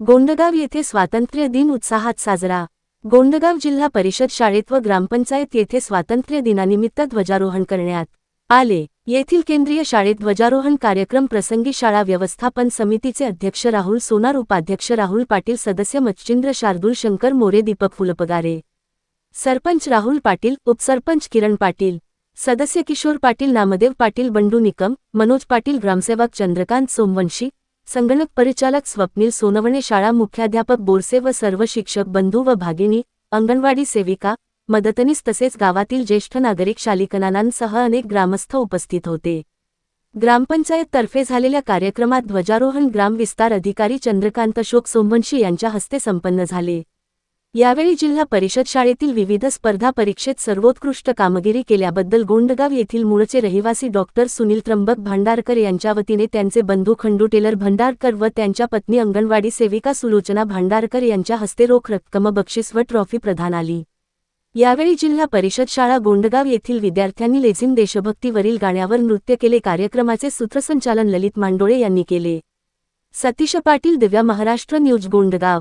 गोंडगाव येथे स्वातंत्र्य दिन उत्साहात साजरा. गोंडगाव जिल्हा परिषद शाळेत व ग्रामपंचायत येथे स्वातंत्र्य दिनानिमित्त ध्वजारोहण करण्यात आले. येथील केंद्रीय शाळेत ध्वजारोहण कार्यक्रम प्रसंगी शाळा व्यवस्थापन समितीचे अध्यक्ष राहुल सोनार उपाध्यक्ष राहुल पाटील सदस्य मच्छिंद्र शार्दूल शंकर मोरे दीपक फुलपगारे. सरपंच राहुल पाटील उपसरपंच किरण पाटील. सदस्य किशोर पाटील नामदेव पाटील बंडू निकम मनोज पाटील ग्रामसेवक चंद्रकांत सोमवंशी संगणक परिचालक स्वप्नील सोनवणे शाळा मुख्याध्यापक बोरसे व सर्व शिक्षक बंधू व भागिनी अंगणवाडी सेविका मदतनीस तसेच गावातील ज्येष्ठ नागरिक शालिकनानांसह अनेक ग्रामस्थ उपस्थित होते. ग्रामपंचायततर्फे झालेल्या कार्यक्रमात ध्वजारोहण ग्रामविस्तार अधिकारी चंद्रकांत अशोक सोमवंशी यांच्या हस्ते संपन्न झाले. यावेळी जिल्हा परिषद शाळेतील विविध स्पर्धा परीक्षेत सर्वोत्कृष्ट कामगिरी केल्याबद्दल गोंडगाव येथील मूळचे रहिवासी डॉक्टर सुनील त्र्यंबक भांडारकर यांच्या वतीने त्यांचे बंधू खंडू टेलर भांडारकर व त्यांच्या पत्नी अंगणवाडी सेविका सुलोचना भांडारकर यांच्या हस्ते रोख रक्कम बक्षीस व ट्रॉफी प्रदान आली. यावेळी जिल्हा परिषद शाळा गोंडगाव येथील विद्यार्थ्यांनी लेझिम देशभक्तीवरील गाण्यावर नृत्य केले. कार्यक्रमाचे सूत्रसंचालन ललित मांडोळे यांनी केले. Satish Patil Divya Maharashtra news Gondgaon.